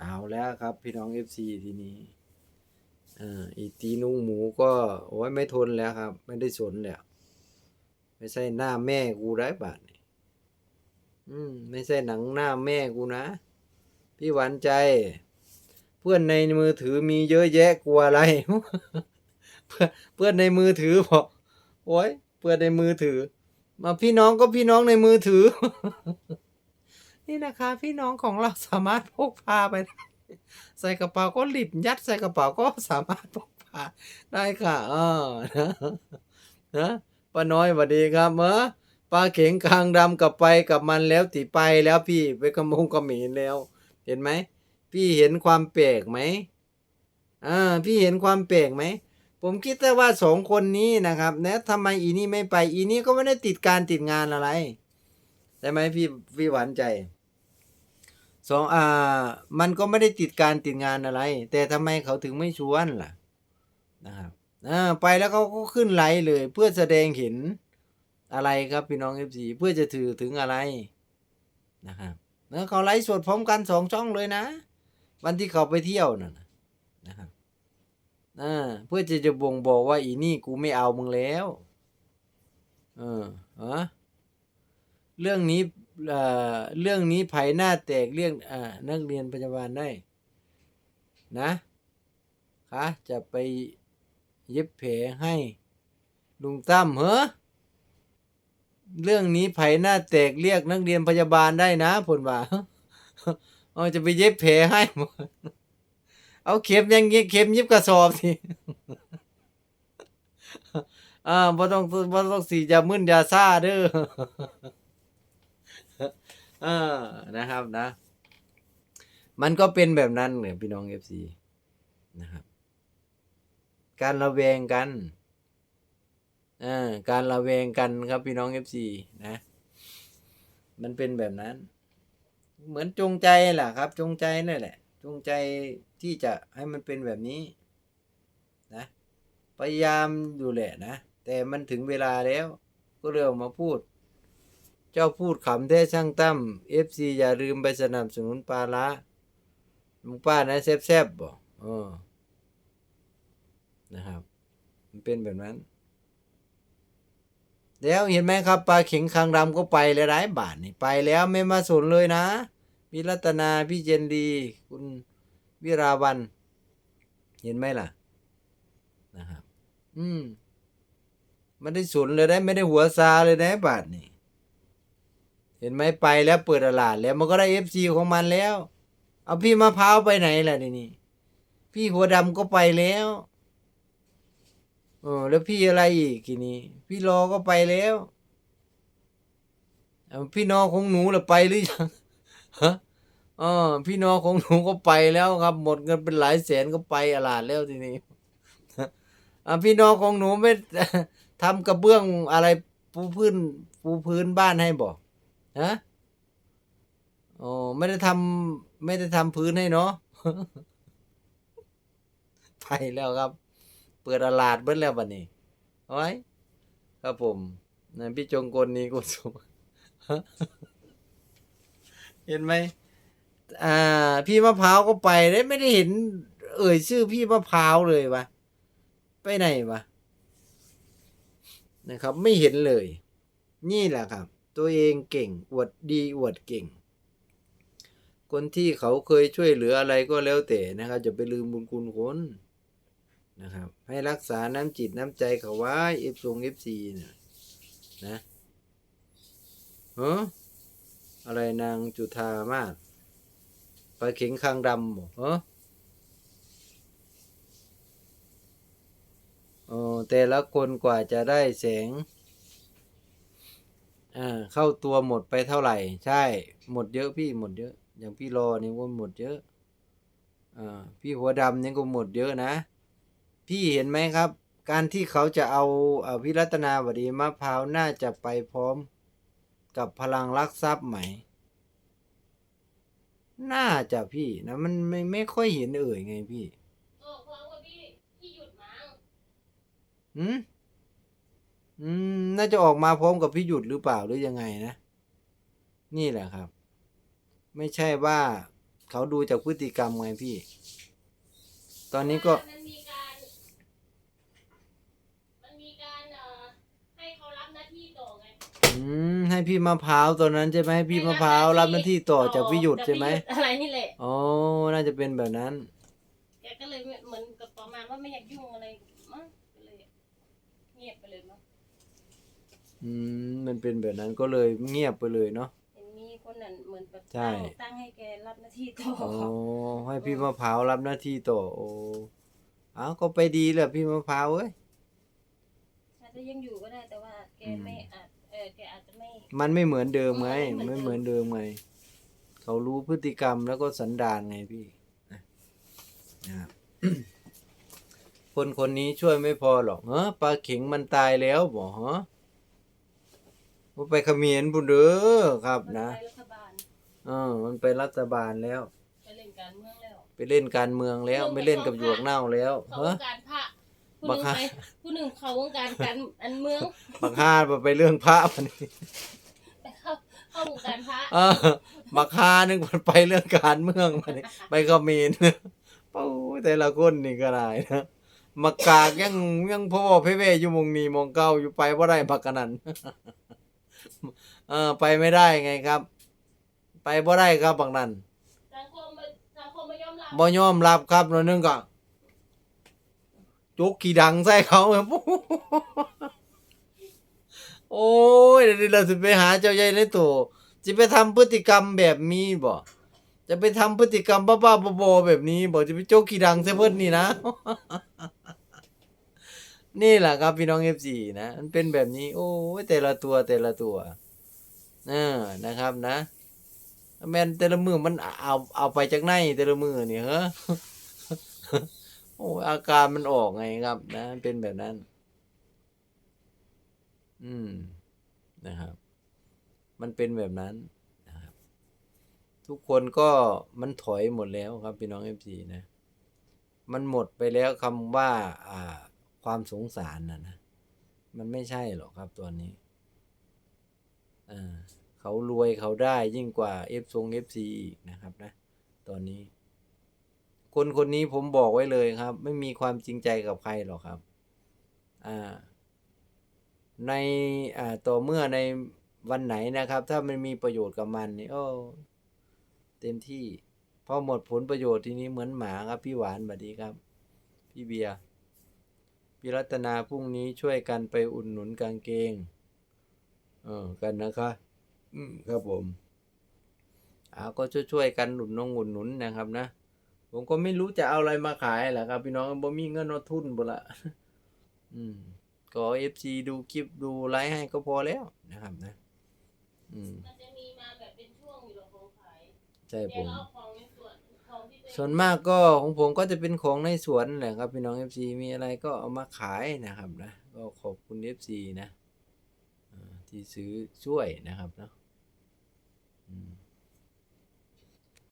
เอาแล้วครับ พี่น้องเอฟซีทีนี้อ่าอีตีนุ่งหมูก็โอ้ยไม่ทนแล้วครับ ไม่ได้สนแล้วไม่ใช่หน้าแม่กูได้บาทอืมไม่ใช่หนังหน้าแม่กูนะ พี่หวานใจ เพื่อนในมือถือมีเยอะแยะกลัวอะไร เพื่อนเพื่อนในมือถือบอกโอ้ยเพื่อนในมือถือ มาพี่น้องก็พี่น้องในมือถือ นี่นะคะ พี่น้องของเราสามารถพกพาไปได้ใส่กระเป๋าก็หลิบยัดใส่กระเป๋าก็สามารถพกพาได้ค่ะเออนะนะป้าน้อยสวัสดีครับเออป้าเข็งคางดำกลับไปกลับมันแล้วติไปแล้วพี่ไปกระมงกระหมีแล้ว เห็นไหมพี่เห็นความแปลกไหมอ่าพี่เห็นความแปลกไหมผมคิดแต่ว่าสองคนนี้นะครับนะทำไมอีนี่ไม่ไป อีนี่ก็ไม่ได้ติดการติดงานอะไรใช่ไหมพี่พี่หวานใจ สองอ่า มันก็ไม่ได้ติดการติดงานอะไร แต่ทำไมเขาถึงไม่ชวนล่ะนะครับอ่าไปแล้วเขาก็ขึ้นไลฟ์เลย เพื่อแสดงเห็นอะไรครับพี่น้องเอฟซีเพื่อจะถือถึงอะไรนะครับแล้วเขาไลฟ์สดพร้อมกันสองช่องเลยนะ วันที่เขาไปเที่ยวน่ะนะนะครับอ่าเพื่อจะจะบ่งบอกว่าอีนี่กูไม่เอามึงแล้ว เออฮะ เรื่องนี้เรื่องนี้ไผ่หน้าแตกเรื่องอนักเรียนพยาบาลได้นะคะจะไปเย็บแผลให้ลุงตั้มเหรอเรื่องนี้ไผ่หน้าแตกเรียกนักเรียนพยาบาลได้นะผลว่าเอาจะไปเย็บแผลให้ เอาเข็มยังเงี้ยเข็มเย็บกระสอบสิอ่าบ่ต้องบ่ต้องสีจะมึนยาซ่าเด้อ อ่านะครับนะ มันก็เป็นแบบนั้นเนี่ยพี่น้องเอฟซีนะครับ การระแวงกันอ่าการระแวงกันครับพี่น้องเอฟซีนะ มันเป็นแบบนั้น เหมือนจงใจแหละครับ จงใจนั่นแหละ จงใจที่จะให้มันเป็นแบบนี้ นะพยายามอยู่แหละนะแต่มันถึงเวลาแล้ว ก็เริ่มมาพูด เจ้าพูดขำแท้ช่างตั้มเอฟซีอย่าลืมไปสนับสนุนปลาละลุงป้านะแซบๆบอกเออนะครับ มันเป็นแบบนั้น แล้วเห็นไหมครับปลาเข็งคางดำก็ไปหลายบาทนี่ไปแล้วไม่มาสนเลยนะพี่รัตนาพี่เจนดี คุณวิราวัน เห็นไหมล่ะ นะครับ อืมไม่ได้สนเลยได้ ไม่ได้หัวซาเลยนะบาทนี่ เห็นไหมไปแล้วเปิดตลาดแล้วมันก็ได้เอฟซีของมันแล้ว เอาพี่มะพร้าวไปไหนล่ะทีนี่พี่หัวดำก็ไปแล้วเออแล้วพี่อะไรอีกทีนี้ พี่รอก็ไปแล้วเอาพี่น้องของหนูล่ะไปหรือยังฮะอ๋อพี่น้องของหนูก็ไปแล้วครับ หมดเงินเป็นหลายแสนก็ไปตลาดแล้วทีนี้อะพี่น้องของหนูไม่ทำกระเบื้องอะไรปูพื้นปูพื้นบ้านให้บอก ฮะอ๋อไม่ได้ทำไม่ได้ทำพื้นให้เนาะไปแล้วครับ เปิดตลาดเบิ้แล้วบัดนี้เอาไว้ครับผมนะพี่จงกลนี้กูสมเห็นไหมอ่า พี่มะพร้าวก็ไปได้ไม่ได้เห็น เอ่ยชื่อพี่มะพร้าวเลยวะไปไหนวะนะครับ ไม่เห็นเลย นี่แหละครับ ตัวเองเก่ง อวดดีอวดเก่ง คนที่เขาเคยช่วยเหลืออะไรก็แล้วแต่นะครับจะไปลืมบุญคุณคนนะครับ ให้รักษาน้ำจิตน้ำใจเขาไว้เอฟซงเอฟซีนะนะเฮ้ออะไรนางจุธามาศปลาเข็งคางดำบอกเอโอ้แต่ละคนกว่าจะได้แสง อ่าเข้าตัวหมดไปเท่าไหร่ ใช่ หมดเยอะพี่หมดเยอะ อย่างพี่รอนี่ก็หมดเยอะอ่าพี่หัวดำนี่ก็หมดเยอะนะ พี่เห็นไหมครับ การที่เขาจะเอาเอาพิรัตนาวดีมะพร้าวน่าจะไปพร้อมกับพลังรักทรัพย์ไหม น่าจะพี่นะมันไม่ไม่ค่อยเห็นเอ่ยไงพี่เออพร้อมกับพี่ พี่หยุดมั้งอืม อืม น่าจะออกมาพร้อมกับพี่หยุดหรือเปล่าหรือยังไงนะ นี่แหละครับ ไม่ใช่ว่าเขาดูจากพฤติกรรมไงพี่ ตอนนี้ก็ มันมีการ มันมีการเอ่อให้เขารับหน้าที่ต่อไงอืม ให้พี่มะพร้าวตอนนั้นใช่ไหมให้พี่มะพร้าวรับหน้าที่ต่อจากพี่หยุดใช่ไหมจากพี่ยุดอะไรนี่แหละ อ๋อ น่าจะเป็นแบบนั้น แกก็เลยเหมือนกับประมาณว่าไม่อยากยุ่งอะไรมั้งก็เลย เงียบไปเลยมั้ง อืมมันเป็นแบบนั้นก็เลยเงียบไปเลยเนาะ เห็นมีคนนั้นเหมือนแบบใช่ ตั้งตั้งให้แกรับหน้าที่ต่ออ๋อให้พี่มะพร้าวรับหน้าที่ต่อโอ้เอาก็ไปดีแหละพี่มะพร้าวเอ้ย อาจจะยังอยู่ก็ได้แต่ว่าแกอืม ไม่อาจเออแกอาจจะไม่ มันไม่เหมือนเดิมไงเออไม่ไม่เหเหมืมืออนนเดิเดิมม ไงเขารู้พฤติกรรมแล้วก็สันดานไงพี่นะนะครับ คนคนนี้ช่วยไม่พอหรอกเฮ้ปลาเข็งมันตายแล้วบอกฮะ ว่าไปเขมีนบุญเด้อครับมันนะไปรัฐบาลเออมันไปรัฐบาลแล้ว ไปเล่นการเมืองแล้ว ไปเล่นการเมืองแล้วไม่เล่นกับหยวกเน่าแล้วเขาวเฮ้ งการพระผู้หบันึ่กงฮะ ไปผู้หนึ่งเขาวงการการอันเมืองบักฮาดมาไปเรื่องพระมันนี่ไปเข้าเข้าวงการพระเออบักฮานึงมันไปเรื่องการเมืองมันนี่ไปเขมีนโอ้ยแต่ละคนนี่ก็ได้นะมากากยังยังพ่อเพ่เวอยู่หมองนี้หมองเก่าอยู่ไปว่าได้บักกันนั้น เออไปไม่ได้ไงครับ ไปบ่ได้ครับบางนั้นสังคมไม่สังคมไม่ยอมรับบ่ยอมรับครับหนอยนึงก็จุกขี้ดังใส่เขาครับ โอ้ยเดี๋ยวเราจะไปหาเจ้าใหญ่ในตัวจะไปทำพฤติกรรมแบบนี้บ่จะไปทำพฤติกรรมบ้าๆบอๆแบบนี้บ่จะไปโจกขี้ดังใส่เพิ่นนี่นะ นี่แหละครับพี่น้อง FC นะ มันเป็นแบบนี้ โอ้แต่ละตัวแต่ละตัวเออนะครับนะแมนแต่ละมือมันเอาเอาไปจากในแต่ละมือนี่เหรอโอ้อาการมันออกไงครับ นะเป็นแบบนั้น อืมนะครับ มันเป็นแบบนั้นนะครับ ทุกคนก็มันถอยหมดแล้วครับพี่น้องเอฟซีนะ มันหมดไปแล้วคำว่า อ่า ความสงสารนะนะ มันไม่ใช่หรอกครับตัวนี้อ่าเขารวยเขาได้ยิ่งกว่าเอฟซงเอฟซีอีกนะครับนะ ตอนนี้ คนคนนี้ผมบอกไว้เลยครับ ไม่มีความจริงใจกับใครหรอกครับอ่าในอ่าต่อเมื่อในวันไหนนะครับ ถ้ามันมีประโยชน์กับมันนี่โอ้เต็มที่พอหมดผลประโยชน์ทีนี้เหมือนหมาครับ พี่หวานบัดดีครับ พี่เบียร์ พี่รัตนาพรุ่งนี้ช่วยกันไปอุดหนุนกางเกง เออกันนะคะ อืมครับผมอ่าก็ช่วยๆกันหนุนนงอุดหนุนนะครับนะผมก็ไม่รู้จะเอาอะไรมาขายแหละครับ พี่น้องบ่มีเงินเอาทุนบ่ละอืมก็เอฟซีดูคลิปดูไลฟ์ให้ก็พอแล้วนะครับนะ อืมมันจะมีมาแบบเป็นช่วงอยู่หรอกของขายใช่แกผม ส่วนมากก็ของผมก็จะเป็นของในสวนแหละครับพี่น้องเอฟซีมีอะไรก็เอามาขายนะครับนะก็ขอบคุณเอฟซีนะที่ซื้อช่วยนะครับเนาะ